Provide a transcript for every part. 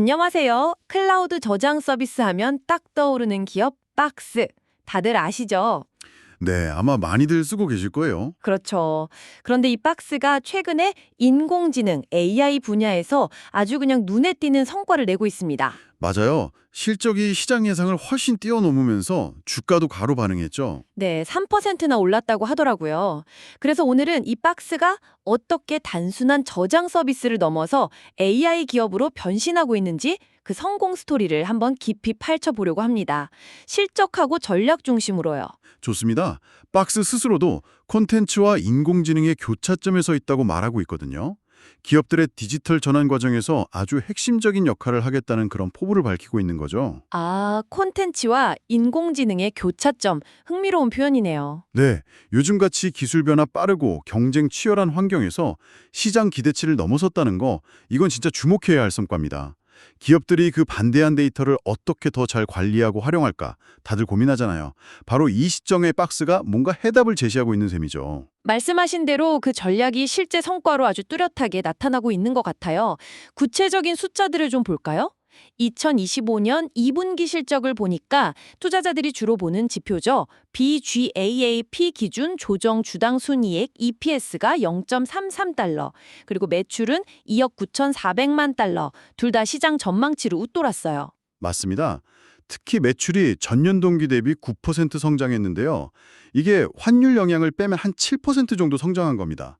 안녕하세요. 클라우드 저장 서비스 하면 딱 떠오르는 기업 박스. 다들 아시죠? 네, 아마 많이들 쓰고 계실 거예요. 그렇죠. 그런데 이 박스가 최근에 인공지능 AI 분야에서 아주 그냥 눈에 띄는 성과를 내고 있습니다. 맞아요. 실적이 시장 예상을 훨씬 뛰어넘으면서 주가도 가로 반응했죠. 네, 3%나 올랐다고 하더라고요. 그래서 오늘은 이 박스가 어떻게 단순한 저장 서비스를 넘어서 AI 기업으로 변신하고 있는지 그 성공 스토리를 한번 깊이 파헤쳐보려고 합니다. 실적하고 전략 중심으로요. 좋습니다. 박스 스스로도 콘텐츠와 인공지능의 교차점에 서 있다고 말하고 있거든요. 기업들의 디지털 전환 과정에서 아주 핵심적인 역할을 하겠다는 그런 포부를 밝히고 있는 거죠. 아, 콘텐츠와 인공지능의 교차점. 흥미로운 표현이네요. 네, 요즘같이 기술 변화 빠르고 경쟁 치열한 환경에서 시장 기대치를 넘어섰다는 거, 이건 진짜 주목해야 할 성과입니다. 기업들이 그 반대한 데이터를 어떻게 더 잘 관리하고 활용할까 다들 고민하잖아요. 바로 이 시점에 박스가 뭔가 해답을 제시하고 있는 셈이죠. 말씀하신 대로 그 전략이 실제 성과로 아주 뚜렷하게 나타나고 있는 것 같아요. 구체적인 숫자들을 좀 볼까요? 2025년 2분기 실적을 보니까 투자자들이 주로 보는 지표죠. BGAAP 기준 조정 주당 순이익 EPS가 0.33달러, 그리고 매출은 2억 9,400만 달러, 둘 다 시장 전망치를 웃돌았어요. 맞습니다. 특히 매출이 전년 동기 대비 9% 성장했는데요. 이게 환율 영향을 빼면 한 7% 정도 성장한 겁니다.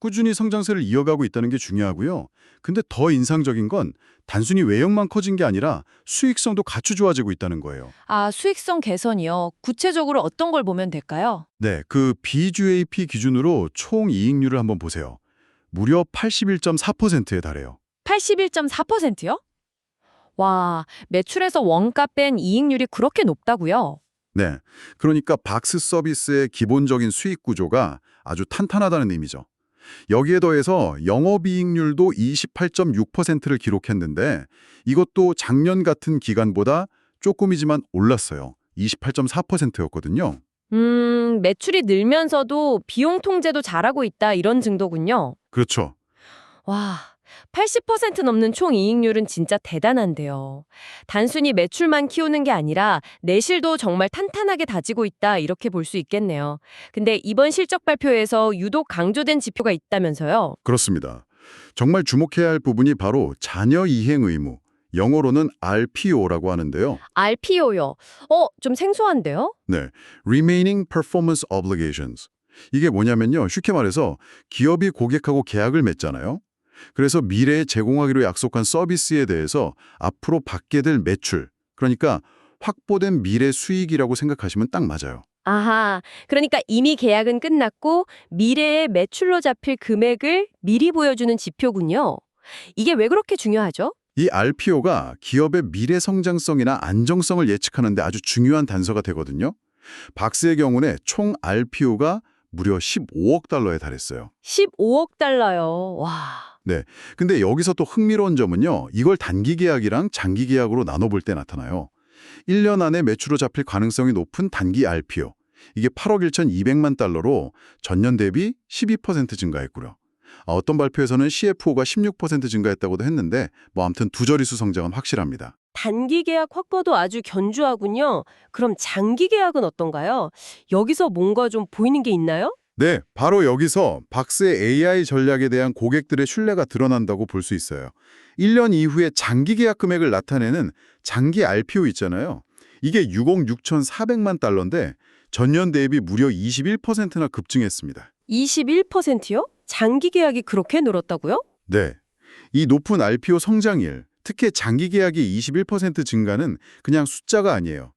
꾸준히 성장세를 이어가고 있다는 게 중요하고요. 근데 더 인상적인 건 단순히 외형만 커진 게 아니라 수익성도 같이 좋아지고 있다는 거예요. 아, 수익성 개선이요. 구체적으로 어떤 걸 보면 될까요? 네, 그 BGAP 기준으로 총 이익률을 한번 보세요. 무려 81.4%에 달해요. 81.4%요? 와, 매출에서 원가 뺀 이익률이 그렇게 높다고요? 네, 그러니까 박스 서비스의 기본적인 수익 구조가 아주 탄탄하다는 의미죠. 여기에 더해서 영업이익률도 28.6%를 기록했는데 이것도 작년 같은 기간보다 조금이지만 올랐어요. 28.4%였거든요. 음, 매출이 늘면서도 비용 통제도 잘하고 있다 이런 증도군요. 그렇죠. 와, 80% 넘는 총 이익률은 진짜 대단한데요. 단순히 매출만 키우는 게 아니라 내실도 정말 탄탄하게 다지고 있다 이렇게 볼 수 있겠네요. 근데 이번 실적 발표에서 유독 강조된 지표가 있다면서요? 그렇습니다. 정말 주목해야 할 부분이 바로 자녀 이행 의무, 영어로는 RPO라고 하는데요. RPO요. 어, 좀 생소한데요? 네, Remaining Performance Obligations. 이게 뭐냐면요. 쉽게 말해서 기업이 고객하고 계약을 맺잖아요. 그래서 미래에 제공하기로 약속한 서비스에 대해서 앞으로 받게 될 매출, 그러니까 확보된 미래 수익이라고 생각하시면 딱 맞아요. 아하, 그러니까 이미 계약은 끝났고 미래의 매출로 잡힐 금액을 미리 보여주는 지표군요. 이게 왜 그렇게 중요하죠? 이 RPO가 기업의 미래 성장성이나 안정성을 예측하는 데 아주 중요한 단서가 되거든요. 박스의 경우는 총 RPO가 무려 15억 달러에 달했어요. 15억 달러요. 와. 근데 여기서 또 흥미로운 점은요. 이걸 단기 계약이랑 장기 계약으로 나눠볼 때 나타나요. 1년 안에 매출로 잡힐 가능성이 높은 단기 RPO. 이게 8억 1,200만 달러로 전년 대비 12% 증가했고요. 아, 어떤 발표에서는 CFO가 16% 증가했다고도 했는데 뭐 아무튼 두 자릿수 성장은 확실합니다. 단기 계약 확보도 아주 견주하군요. 그럼 장기 계약은 어떤가요? 여기서 뭔가 좀 보이는 게 있나요? 네, 바로 여기서 박스의 AI 전략에 대한 고객들의 신뢰가 드러난다고 볼 수 있어요. 1년 이후에 장기 계약 금액을 나타내는 장기 RPO 있잖아요. 이게 6억 6,400만 달러인데 전년 대비 무려 21%나 급증했습니다. 21%요? 장기 계약이 그렇게 늘었다고요? 네. 이 높은 RPO 성장률, 특히 장기 계약이 21% 증가는 그냥 숫자가 아니에요.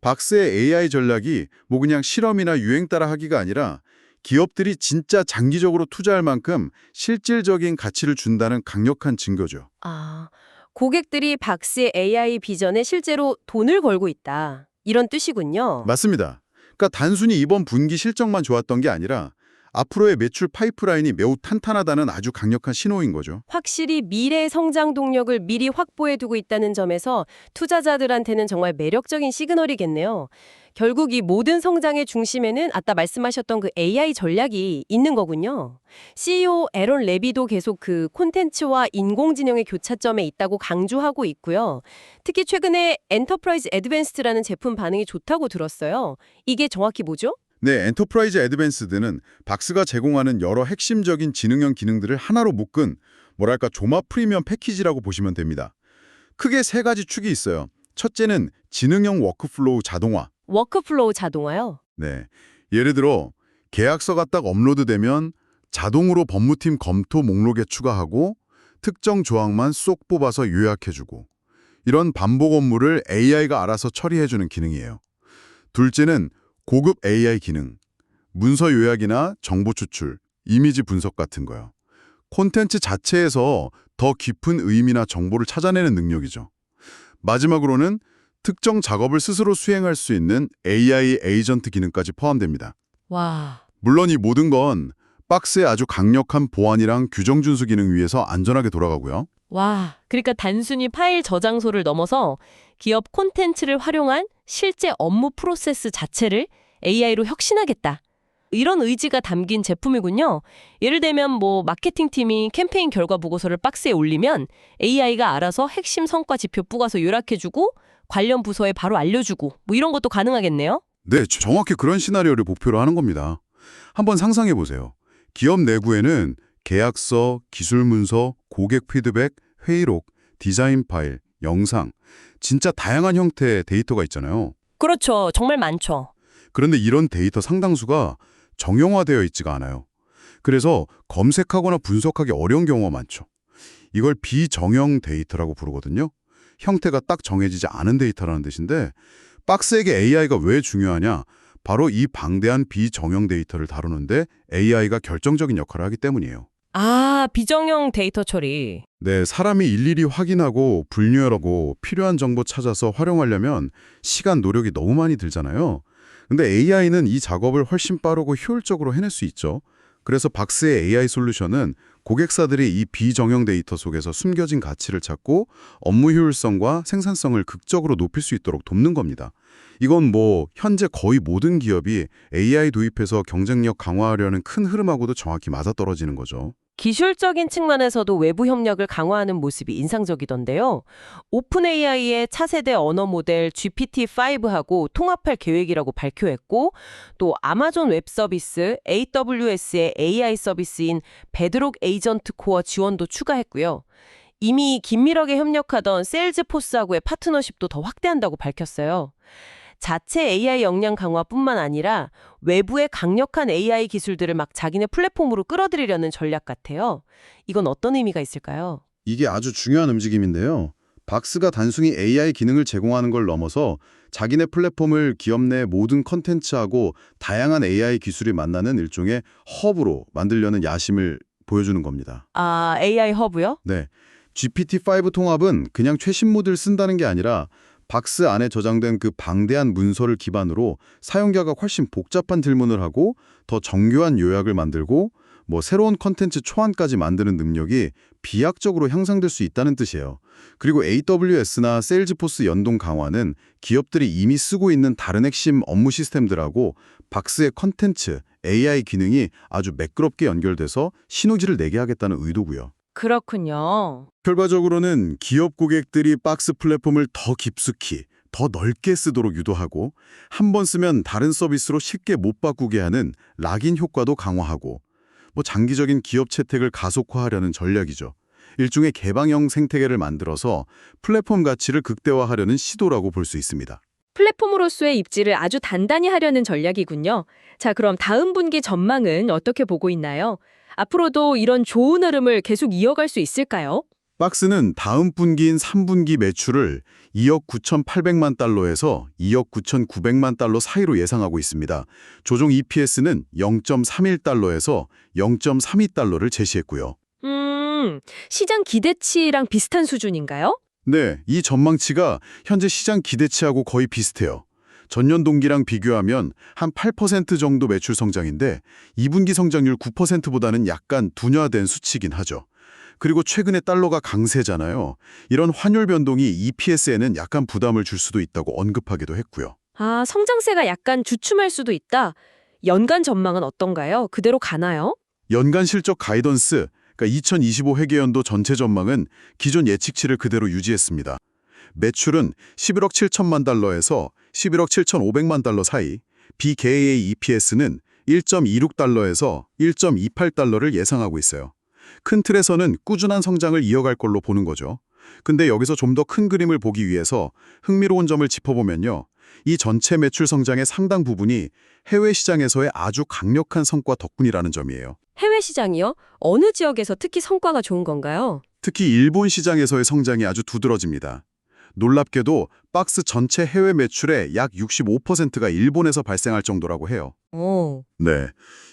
박스의 AI 전략이 뭐 그냥 실험이나 유행 따라 하기가 아니라 기업들이 진짜 장기적으로 투자할 만큼 실질적인 가치를 준다는 강력한 증거죠. 아, 고객들이 박스의 AI 비전에 실제로 돈을 걸고 있다. 이런 뜻이군요. 맞습니다. 그러니까 단순히 이번 분기 실적만 좋았던 게 아니라 앞으로의 매출 파이프라인이 매우 탄탄하다는 아주 강력한 신호인 거죠. 확실히 미래 성장 동력을 미리 확보해 두고 있다는 점에서 투자자들한테는 정말 매력적인 시그널이겠네요. 결국 이 모든 성장의 중심에는 아까 말씀하셨던 그 AI 전략이 있는 거군요. CEO 에런 레비도 계속 그 콘텐츠와 인공지능의 교차점에 있다고 강조하고 있고요. 특히 최근에 엔터프라이즈 애드밴스드라는 제품 반응이 좋다고 들었어요. 이게 정확히 뭐죠? 네, 엔터프라이즈 애드밴스드는 박스가 제공하는 여러 핵심적인 지능형 기능들을 하나로 묶은 뭐랄까 조마 프리미엄 패키지라고 보시면 됩니다. 크게 세 가지 축이 있어요. 첫째는 지능형 워크플로우 자동화. 워크플로우 자동화요. 네. 예를 들어 계약서가 딱 업로드되면 자동으로 법무팀 검토 목록에 추가하고 특정 조항만 쏙 뽑아서 요약해주고 이런 반복 업무를 AI가 알아서 처리해주는 기능이에요. 둘째는 고급 AI 기능, 문서 요약이나 정보 추출, 이미지 분석 같은 거요. 콘텐츠 자체에서 더 깊은 의미나 정보를 찾아내는 능력이죠. 마지막으로는 특정 작업을 스스로 수행할 수 있는 AI 에이전트 기능까지 포함됩니다. 와. 물론 이 모든 건 박스의 아주 강력한 보안이랑 규정 준수 기능 위에서 안전하게 돌아가고요. 와, 그러니까 단순히 파일 저장소를 넘어서 기업 콘텐츠를 활용한 실제 업무 프로세스 자체를 AI로 혁신하겠다. 이런 의지가 담긴 제품이군요. 예를 들면 뭐 마케팅 팀이 캠페인 결과 보고서를 박스에 올리면 AI가 알아서 핵심 성과 지표 뿌가서 요약해주고 관련 부서에 바로 알려주고 뭐 이런 것도 가능하겠네요. 네, 정확히 그런 시나리오를 목표로 하는 겁니다. 한번 상상해 보세요. 기업 내부에는 계약서, 기술 문서, 고객 피드백, 회의록, 디자인 파일, 영상, 진짜 다양한 형태의 데이터가 있잖아요. 그렇죠. 정말 많죠. 그런데 이런 데이터 상당수가 정형화되어 있지가 않아요. 그래서 검색하거나 분석하기 어려운 경우가 많죠. 이걸 비정형 데이터라고 부르거든요. 형태가 딱 정해지지 않은 데이터라는 뜻인데 박스에게 AI가 왜 중요하냐? 바로 이 방대한 비정형 데이터를 다루는데 AI가 결정적인 역할을 하기 때문이에요. 아, 비정형 데이터 처리. 네, 사람이 일일이 확인하고 분류하고 필요한 정보 찾아서 활용하려면 시간, 노력이 너무 많이 들잖아요. 근데 AI는 이 작업을 훨씬 빠르고 효율적으로 해낼 수 있죠. 그래서 박스의 AI 솔루션은 고객사들이 이 비정형 데이터 속에서 숨겨진 가치를 찾고 업무 효율성과 생산성을 극적으로 높일 수 있도록 돕는 겁니다. 이건 뭐 현재 거의 모든 기업이 AI 도입해서 경쟁력 강화하려는 큰 흐름하고도 정확히 맞아떨어지는 거죠. 기술적인 측면에서도 외부 협력을 강화하는 모습이 인상적이던데요. 오픈 AI의 차세대 언어 모델 GPT-5하고 통합할 계획이라고 발표했고, 또 아마존 웹 서비스 AWS의 AI 서비스인 베드록 에이전트 코어 지원도 추가했고요. 이미 긴밀하게 협력하던 세일즈포스하고의 파트너십도 더 확대한다고 밝혔어요. 자체 AI 역량 강화뿐만 아니라 외부의 강력한 AI 기술들을 막 자기네 플랫폼으로 끌어들이려는 전략 같아요. 이건 어떤 의미가 있을까요? 이게 아주 중요한 움직임인데요. 박스가 단순히 AI 기능을 제공하는 걸 넘어서 자기네 플랫폼을 기업 내 모든 컨텐츠하고 다양한 AI 기술이 만나는 일종의 허브로 만들려는 야심을 보여주는 겁니다. 아, AI 허브요? 네. GPT-5 통합은 그냥 최신 모드를 쓴다는 게 아니라 박스 안에 저장된 그 방대한 문서를 기반으로 사용자가 훨씬 복잡한 질문을 하고 더 정교한 요약을 만들고 뭐 새로운 컨텐츠 초안까지 만드는 능력이 비약적으로 향상될 수 있다는 뜻이에요. 그리고 AWS나 세일즈포스 연동 강화는 기업들이 이미 쓰고 있는 다른 핵심 업무 시스템들하고 박스의 컨텐츠, AI 기능이 아주 매끄럽게 연결돼서 시너지를 내게 하겠다는 의도고요. 그렇군요. 결과적으로는 기업 고객들이 박스 플랫폼을 더 깊숙이, 더 넓게 쓰도록 유도하고 한 번 쓰면 다른 서비스로 쉽게 못 바꾸게 하는 락인 효과도 강화하고 뭐 장기적인 기업 채택을 가속화하려는 전략이죠. 일종의 개방형 생태계를 만들어서 플랫폼 가치를 극대화하려는 시도라고 볼 수 있습니다. 플랫폼으로서의 입지를 아주 단단히 하려는 전략이군요. 자, 그럼 다음 분기 전망은 어떻게 보고 있나요? 앞으로도 이런 좋은 흐름을 계속 이어갈 수 있을까요? 박스는 다음 분기인 3분기 매출을 2억 9,800만 달러에서 2억 9,900만 달러 사이로 예상하고 있습니다. 조정 EPS는 0.31달러에서 0.32달러를 제시했고요. 음, 시장 기대치랑 비슷한 수준인가요? 네, 이 전망치가 현재 시장 기대치하고 거의 비슷해요. 전년 동기랑 비교하면 한 8% 정도 매출 성장인데 2분기 성장률 9%보다는 약간 둔화된 수치긴 하죠. 그리고 최근에 달러가 강세잖아요. 이런 환율 변동이 EPS에는 약간 부담을 줄 수도 있다고 언급하기도 했고요. 아, 성장세가 약간 주춤할 수도 있다. 연간 전망은 어떤가요? 그대로 가나요? 연간 실적 가이던스, 그러니까 2025 회계연도 전체 전망은 기존 예측치를 그대로 유지했습니다. 매출은 11억 7천만 달러에서 11억 7천5백만 달러 사이, BKA EPS는 1.26달러에서 1.28달러를 예상하고 있어요. 큰 틀에서는 꾸준한 성장을 이어갈 걸로 보는 거죠. 근데 여기서 좀 더 큰 그림을 보기 위해서 흥미로운 점을 짚어보면요. 이 전체 매출 성장의 상당 부분이 해외 시장에서의 아주 강력한 성과 덕분이라는 점이에요. 해외 시장이요? 어느 지역에서 특히 성과가 좋은 건가요? 특히 일본 시장에서의 성장이 아주 두드러집니다. 놀랍게도 박스 전체 해외 매출의 약 65%가 일본에서 발생할 정도라고 해요. 오. 네.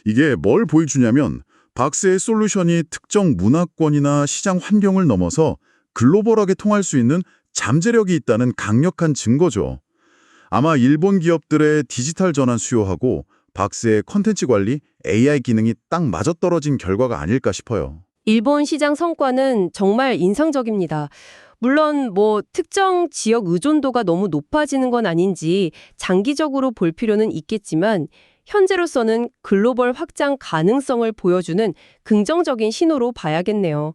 이게 뭘 보여주냐면 박스의 솔루션이 특정 문화권이나 시장 환경을 넘어서 글로벌하게 통할 수 있는 잠재력이 있다는 강력한 증거죠. 아마 일본 기업들의 디지털 전환 수요하고 박스의 컨텐츠 관리, AI 기능이 딱 맞아떨어진 결과가 아닐까 싶어요. 일본 시장 성과는 정말 인상적입니다. 물론 뭐 특정 지역 의존도가 너무 높아지는 건 아닌지 장기적으로 볼 필요는 있겠지만 현재로서는 글로벌 확장 가능성을 보여주는 긍정적인 신호로 봐야겠네요.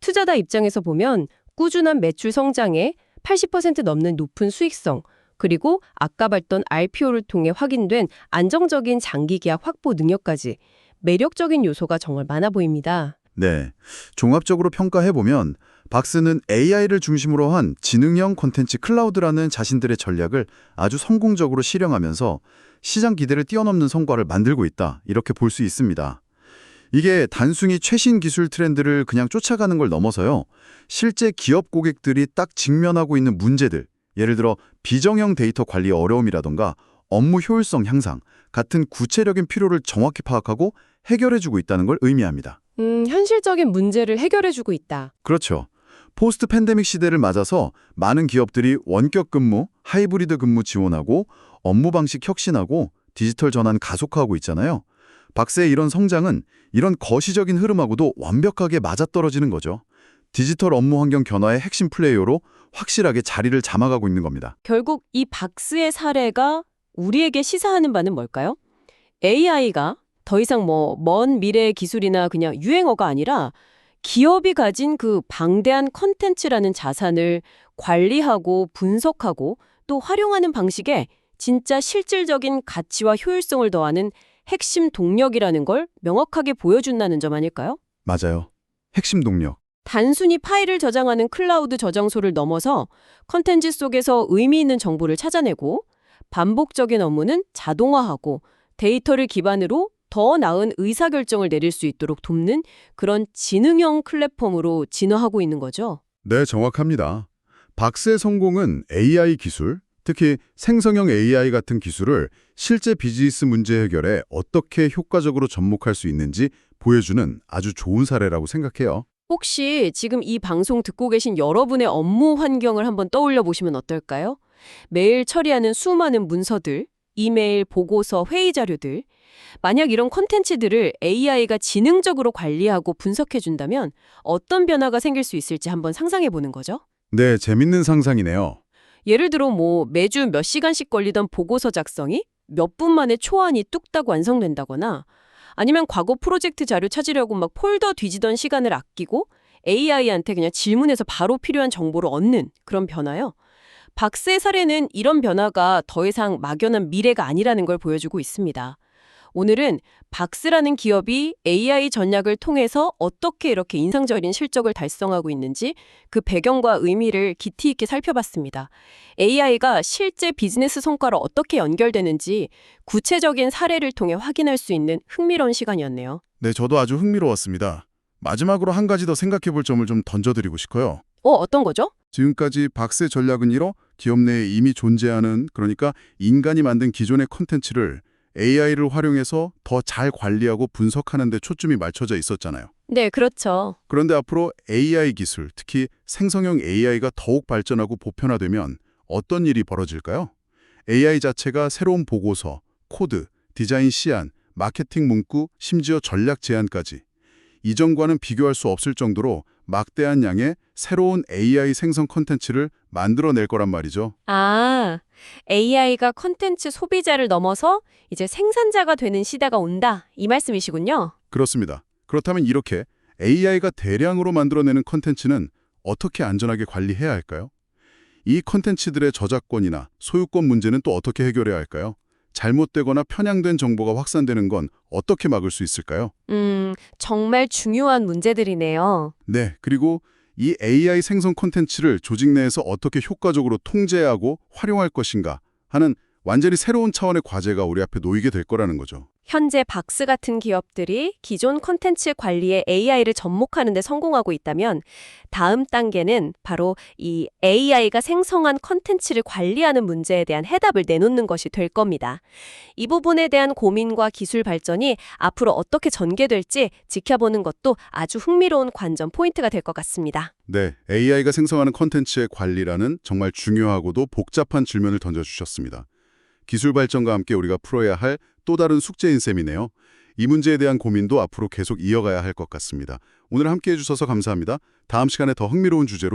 투자자 입장에서 보면 꾸준한 매출 성장에 80% 넘는 높은 수익성, 그리고 아까 봤던 RPO를 통해 확인된 안정적인 장기 계약 확보 능력까지 매력적인 요소가 정말 많아 보입니다. 네. 종합적으로 평가해보면 박스는 AI를 중심으로 한 지능형 콘텐츠 클라우드라는 자신들의 전략을 아주 성공적으로 실행하면서 시장 기대를 뛰어넘는 성과를 만들고 있다. 이렇게 볼 수 있습니다. 이게 단순히 최신 기술 트렌드를 그냥 쫓아가는 걸 넘어서요. 실제 기업 고객들이 딱 직면하고 있는 문제들, 예를 들어 비정형 데이터 관리 어려움이라던가 업무 효율성 향상 같은 구체적인 필요를 정확히 파악하고 해결해주고 있다는 걸 의미합니다. 음, 현실적인 문제를 해결해주고 있다. 그렇죠. 포스트 팬데믹 시대를 맞아서 많은 기업들이 원격 근무, 하이브리드 근무 지원하고 업무 방식 혁신하고 디지털 전환 가속화하고 있잖아요. 박스의 이런 성장은 이런 거시적인 흐름하고도 완벽하게 맞아떨어지는 거죠. 디지털 업무 환경 변화의 핵심 플레이어로 확실하게 자리를 잡아가고 있는 겁니다. 결국 이 박스의 사례가 우리에게 시사하는 바는 뭘까요? AI가 더 이상 뭐 먼 미래의 기술이나 그냥 유행어가 아니라 기업이 가진 그 방대한 컨텐츠라는 자산을 관리하고 분석하고 또 활용하는 방식에 진짜 실질적인 가치와 효율성을 더하는 핵심 동력이라는 걸 명확하게 보여준다는 점 아닐까요? 맞아요. 핵심 동력. 단순히 파일을 저장하는 클라우드 저장소를 넘어서 컨텐츠 속에서 의미 있는 정보를 찾아내고 반복적인 업무는 자동화하고 데이터를 기반으로 더 나은 의사결정을 내릴 수 있도록 돕는 그런 지능형 플랫폼으로 진화하고 있는 거죠. 네, 정확합니다. 박스의 성공은 AI 기술, 특히 생성형 AI 같은 기술을 실제 비즈니스 문제 해결에 어떻게 효과적으로 접목할 수 있는지 보여주는 아주 좋은 사례라고 생각해요. 혹시 지금 이 방송 듣고 계신 여러분의 업무 환경을 한번 떠올려 보시면 어떨까요? 매일 처리하는 수많은 문서들, 이메일, 보고서, 회의 자료들. 만약 이런 콘텐츠들을 AI가 지능적으로 관리하고 분석해 준다면 어떤 변화가 생길 수 있을지 한번 상상해 보는 거죠. 네, 재밌는 상상이네요. 예를 들어 뭐 매주 몇 시간씩 걸리던 보고서 작성이 몇 분 만에 초안이 뚝딱 완성된다거나 아니면 과거 프로젝트 자료 찾으려고 막 폴더 뒤지던 시간을 아끼고 AI한테 그냥 질문해서 바로 필요한 정보를 얻는 그런 변화요. 박스의 사례는 이런 변화가 더 이상 막연한 미래가 아니라는 걸 보여주고 있습니다. 오늘은 박스라는 기업이 AI 전략을 통해서 어떻게 이렇게 인상적인 실적을 달성하고 있는지 그 배경과 의미를 깊이 있게 살펴봤습니다. AI가 실제 비즈니스 성과로 어떻게 연결되는지 구체적인 사례를 통해 확인할 수 있는 흥미로운 시간이었네요. 네, 저도 아주 흥미로웠습니다. 마지막으로 한 가지 더 생각해 볼 점을 좀 던져드리고 싶어요. 어, 어떤 거죠? 지금까지 박스의 전략은 이러 기업 내에 이미 존재하는 그러니까 인간이 만든 기존의 콘텐츠를 AI를 활용해서 더 잘 관리하고 분석하는 데 초점이 맞춰져 있었잖아요. 네, 그렇죠. 그런데 앞으로 AI 기술, 특히 생성형 AI가 더욱 발전하고 보편화되면 어떤 일이 벌어질까요? AI 자체가 새로운 보고서, 코드, 디자인 시안, 마케팅 문구, 심지어 전략 제안까지 이전과는 비교할 수 없을 정도로 막대한 양의 새로운 AI 생성 컨텐츠를 만들어낼 거란 말이죠. 아, AI가 컨텐츠 소비자를 넘어서 이제 생산자가 되는 시대가 온다. 이 말씀이시군요. 그렇습니다. 그렇다면 이렇게 AI가 대량으로 만들어내는 컨텐츠는 어떻게 안전하게 관리해야 할까요? 이 컨텐츠들의 저작권이나 소유권 문제는 또 어떻게 해결해야 할까요? 잘못되거나 편향된 정보가 확산되는 건 어떻게 막을 수 있을까요? 음, 정말 중요한 문제들이네요. 네, 그리고 이 AI 생성 콘텐츠를 조직 내에서 어떻게 효과적으로 통제하고 활용할 것인가 하는 완전히 새로운 차원의 과제가 우리 앞에 놓이게 될 거라는 거죠. 현재 박스 같은 기업들이 기존 컨텐츠 관리에 AI를 접목하는 데 성공하고 있다면 다음 단계는 바로 이 AI가 생성한 컨텐츠를 관리하는 문제에 대한 해답을 내놓는 것이 될 겁니다. 이 부분에 대한 고민과 기술 발전이 앞으로 어떻게 전개될지 지켜보는 것도 아주 흥미로운 관전 포인트가 될 것 같습니다. 네, AI가 생성하는 콘텐츠의 관리라는 정말 중요하고도 복잡한 질문을 던져주셨습니다. 기술 발전과 함께 우리가 풀어야 할 또 다른 숙제인 셈이네요. 이 문제에 대한 고민도 앞으로 계속 이어가야 할 것 같습니다. 오늘 함께해 주셔서 감사합니다. 다음 시간에 더 흥미로운 주제로